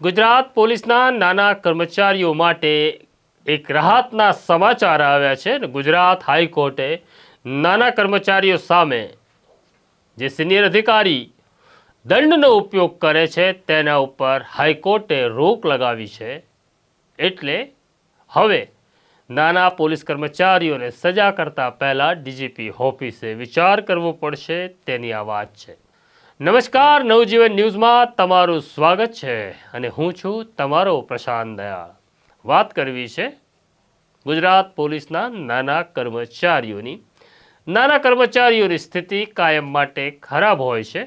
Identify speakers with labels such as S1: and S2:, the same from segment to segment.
S1: ગુજરાત પોલીસના નાના કર્મચારીઓ માટે એક રાહતના સમાચાર આવ્યા છે ગુજરાત હાઈકોર્ટે નાના કર્મચારીઓ સામે જે સિનિયર અધિકારી દંડનો ઉપયોગ કરે છે તેના ઉપર હાઈકોર્ટે રોક લગાવી છે. એટલે હવે નાના પોલીસ કર્મચારીઓને સજા કરતા પહેલાં ડીજીપી ઓફિસે વિચાર કરવો પડશે તેની આ વાત છે. નમસ્કાર, નવજીવન ન્યૂઝમાં તમારું સ્વાગત છે અને હું છું તમારો પ્રશાંત દયાળ. વાત કરવી છે ગુજરાત પોલીસના નાના કર્મચારીઓની. નાના કર્મચારીઓની સ્થિતિ કાયમ માટે ખરાબ હોય છે,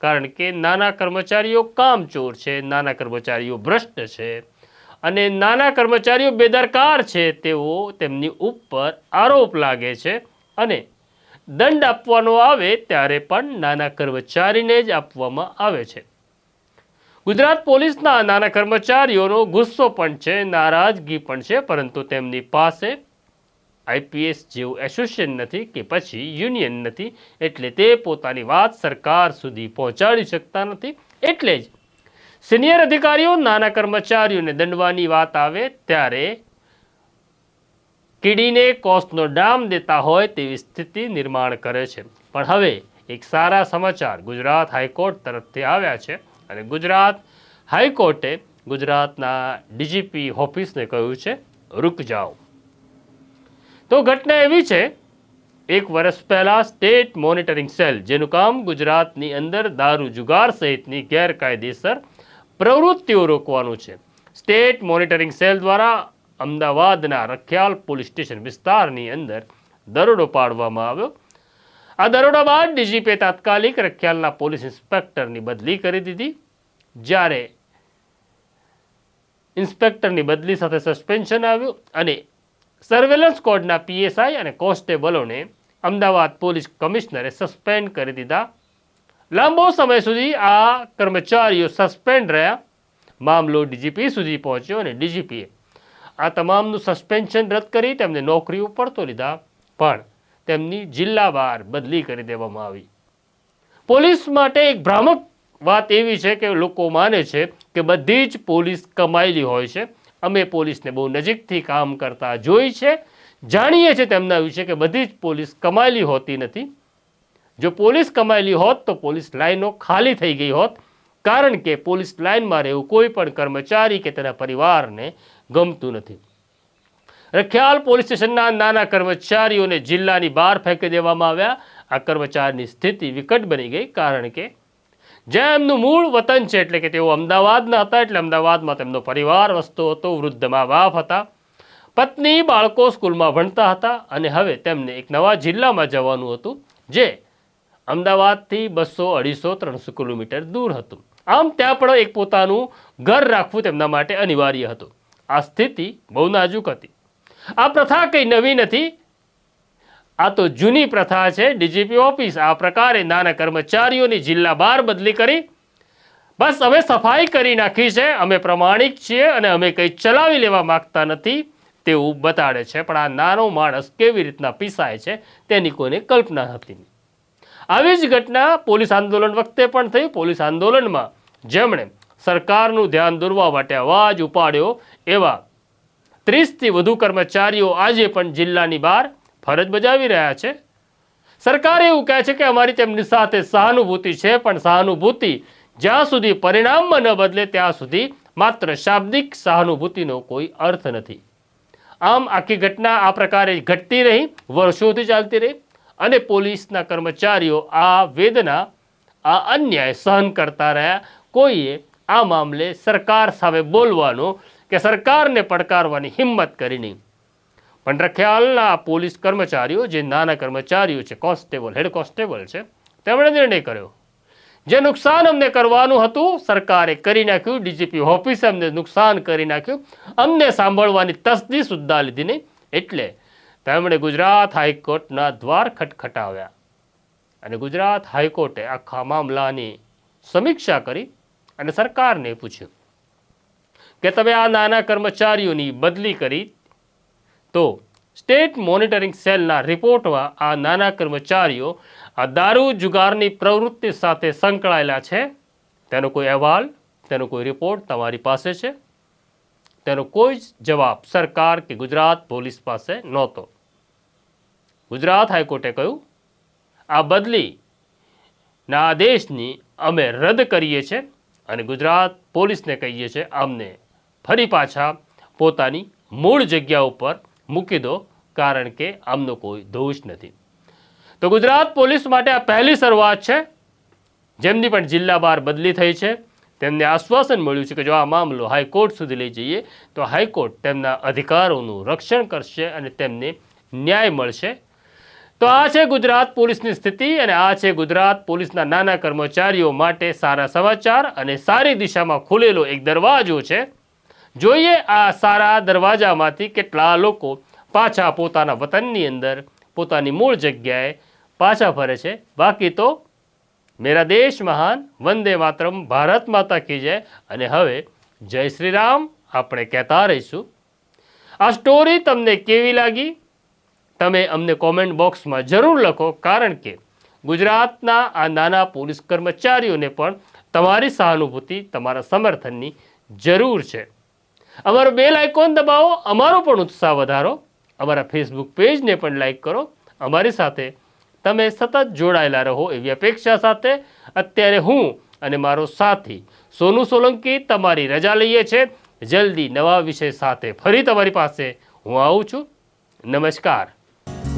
S1: કારણ કે નાના કર્મચારીઓ કામચોર છે, નાના કર્મચારીઓ ભ્રષ્ટ છે અને નાના કર્મચારીઓ બેદરકાર છે તેઓ તેમની ઉપર આરોપ લાગે છે અને દંડ આપવાનો આવે ત્યારે પણ નાના કર્મચારીને જ આપવામાં આવે છે. ગુજરાત પોલીસના નાના કર્મચારીઓનો ગુસ્સો પણ છે, નારાજગી પણ છે, પરંતુ તેમની પાસે આઈપીએસ જેવું એસોસિએશન નથી કે પછી યુનિયન નથી, એટલે તે પોતાની વાત સરકાર સુધી પહોંચાડી શકતા નથી. એટલે જ સિનિયર અધિકારીઓ નાના કર્મચારીઓને દંડવાની વાત આવે ત્યારે કીડીને કોસનો ડામ દેતા હોય તેવી સ્થિતિ નિર્માણ કરે છે. પણ હવે એક સારા સમાચાર ગુજરાત હાઈકોર્ટ તરફથી આવ્યા છે અને ગુજરાત હાઈકોર્ટે ગુજરાતના ડીજીપી ઓફિસને કહ્યું છે, રૂક જાઓ. તો ઘટના એવી છે, એક વર્ષ પહેલાં સ્ટેટ મોનિટરિંગ સેલ, જેનું કામ ગુજરાતની અંદર દારૂ જુગાર સહિતની ગેરકાયદેસર પ્રવૃત્તિઓ રોકવાનું છે, સ્ટેટ મોનિટરિંગ સેલ દ્વારા અમદાવાદના રખિયાલ પોલીસ સ્ટેશન વિસ્તારની અંદર દરોડો પાડવામાં આવ્યો. આ દરોડા બાદ ડીજીપીએ તાત્કાલિક રખિયાલના પોલીસ ઇન્સ્પેક્ટરની બદલી કરી દીધી. જ્યારે ઇન્સ્પેક્ટરની બદલી સાથે સસ્પેન્શન આવ્યું અને સર્વેલન્સ કોડના પીએસઆઈ અને કોન્સ્ટેબલોને અમદાવાદ પોલીસ કમિશનરે સસ્પેન્ડ કરી દીધા. લાંબો સમય સુધી આ કર્મચારીઓ સસ્પેન્ડ રહ્યા. મામલો ડીજીપી સુધી પહોંચ્યો અને ડીજીપીએ આ તમામનું સસ્પેન્શન રદ કરી તેમને નોકરી ઉપર તો લીધા, પણ તેમની જિલ્લાવાર બદલી કરી દેવામાં આવી. પોલીસ માટે એક ભ્રામક વાત એવી છે કે લોકો માને છે કે બધી જ પોલીસ કમાયેલી હોય છે. અમે પોલીસને બહુ નજીકથી કામ કરતા જોઈ છે. જાણીએ છીએ તેમના વિશે કે બધી જ પોલીસ કમાયેલી હોતી નથી. જો પોલીસ કમાયેલી હોત તો પોલીસ લાઈનો ખાલી થઈ ગઈ હોત. કારણ કે પોલીસ લાઇનમાં રહેવું કોઈ પણ કર્મચારી કે તેના પરિવારને ગમતું નથી. રખિયાલ પોલીસ સ્ટેશનના નાના કર્મચારીઓને જિલ્લાની બહાર ફેંકી દેવામાં આવ્યા. આ કર્મચારીની સ્થિતિ વિકટ બની ગઈ કારણ કે જ્યાં એમનું મૂળ વતન છે એટલે કે તેઓ અમદાવાદના હતા એટલે અમદાવાદમાં તેમનો પરિવાર વસતો હતો, વૃદ્ધ મા બાપ હતા. પત્ની બાળકો સ્કૂલમાં ભણતા હતા અને હવે તેમને એક નવા જિલ્લામાં જવાનું હતું, જે અમદાવાદથી બસો અઢીસો ત્રણસો કિલોમીટર દૂર હતું. આમ ત્યાં પણ એક પોતાનું ઘર રાખવું તેમના માટે અનિવાર્ય હતું. આ સ્થિતિ બહુ નાજુક હતી. આ પ્રથા કંઈ નવી નથી. આ તો જૂની પ્રથા છે, ડીજીપી ઓફિસ. આ પ્રકારે નાના કર્મચારીઓની જિલ્લા બહાર બદલી કરી. બસ અમે સફાઈ કરી નાખી છે. અમે પ્રમાણિક છીએ અને અમે કંઈ ચલાવી લેવા માગતા નથી તેવું બતાડે છે. પણ આ નાનો માણસ કેવી રીતના પીસાય છે તેની કોઈને કલ્પના હતી આવી જ ઘટના પોલીસ આંદોલન વખતે પણ થઈ. પોલીસ આંદોલનમાં જેમણે સરકારનું ધ્યાન દોરવા માટે અવાજ ઉપાડ્યો એવા ત્રીસથી વધુ કર્મચારીઓ આજે પણ જિલ્લાની બહાર ફરજ બજાવી રહ્યા છે. સરકાર એવું કહે છે કે અમારી તેમની સાથે સહાનુભૂતિ છે, પણ સહાનુભૂતિ જ્યાં સુધી પરિણામમાં ન બદલે ત્યાં સુધી માત્ર શાબ્દિક સહાનુભૂતિનો કોઈ અર્થ નથી. આમ આખી ઘટના આ પ્રકારે ઘટતી રહી, વર્ષોથી ચાલતી રહી. અને પોલીસના કર્મચારીઓ આ વેદના, આ અન્યાય સહન કરતા રહ્યા. કોઈએ આ મામલે સરકાર સામે બોલવાનો કે સરકારને પડકારવાની હિંમત કરી નહીં. પણ રખિયાલના પોલીસ કર્મચારીઓ, જે નાના કર્મચારીઓ છે, કોન્સ્ટેબલ, હેડ કોન્સ્ટેબલ છે, તેમણે નિર્ણય કર્યો. જે નુકસાન અમને કરવાનું હતું, સરકારે કરી નાખ્યું, ડીજીપી ઓફિસે અમને નુકસાન કરી નાખ્યું. અમને સાંભળવાની તસદી સુદ્ધા લીધી નહીં. એટલે તેમણે ગુજરાત હાઈકોર્ટના દ્વાર ખટખટાવ્યા અને ગુજરાત હાઈકોર્ટે આખા મામલાની સમીક્ષા કરી અને સરકારને પૂછ્યું કે તમે આ નાના કર્મચારીઓની બદલી કરી તો સ્ટેટ મોનિટરિંગ સેલના રિપોર્ટમાં આ નાના કર્મચારીઓ આ દારૂ જુગારની પ્રવૃત્તિ સાથે સંકળાયેલા છે? તેનો કોઈ અહેવાલ, તેનો કોઈ રિપોર્ટ તમારી પાસે છે? તેનો કોઈ જ જવાબ સરકાર કે ગુજરાત પોલીસ પાસે નહોતો. ગુજરાત હાઈકોર્ટે કહ્યું, આ બદલીના આદેશની અમે રદ કરીએ છીએ અને ગુજરાત પોલીસને કહીએ છીએ અમને ફરી પાછા પોતાની મૂળ જગ્યા ઉપર મૂકી દો, કારણ કે આમનો કોઈ દોષ નથી. તો ગુજરાત પોલીસ માટે આ પહેલી શરૂઆત છે, જેમની પણ જિલ્લા બહાર બદલી થઈ છે, તેમને આશ્વાસન મળ્યું છે કે જો આ મામલો હાઈકોર્ટ સુધી લઈ જઈએ, તો હાઈકોર્ટ તેમના અધિકારોનું રક્ષણ કરશે અને તેમને ન્યાય મળશે. તો આ છે ગુજરાત પોલીસની સ્થિતિ અને આ છે ગુજરાત પોલીસના નાના કર્મચારીઓ માટે સારા સમાચાર અને સારી દિશામાં ખુલેલો એક દરવાજો છે. જોઈએ આ સારા દરવાજામાંથી કેટલા લોકો પાછા પોતાના વતનની અંદર, પોતાની મૂળ જગ્યાએ પાછા ફરે છે. બાકી તો મેરા દેશ મહાન, વંદે માતરમ, ભારત માતા કી જય. અને હવે જય શ્રી રામ, આપણે કહેતા રહીશું. આ સ્ટોરી તમને કેવી લાગી? તમે અમને કોમેન્ટ બોક્સમાં જરૂર લખો, કારણ કે ગુજરાતના આ નાના પોલીસ કર્મચારીઓને પણ તમારી સહાનુભૂતિ, તમારા સમર્થનની જરૂર છે. અમારો બેલ આઇકોન દબાવો, અમારો પણ ઉત્સાહ વધારો. અમારા ફેસબુક પેજને પણ લાઇક કરો. અમારી સાથે તમે સતત જોડાયેલા રહો એવી અપેક્ષા સાથે અત્યારે હું અને મારો સાથી સોનુ સોલંકી તમારી રજા લઈએ છે. જલ્દી નવા વિષય સાથે ફરી તમારી પાસે હું આવું છું. નમસ્કાર.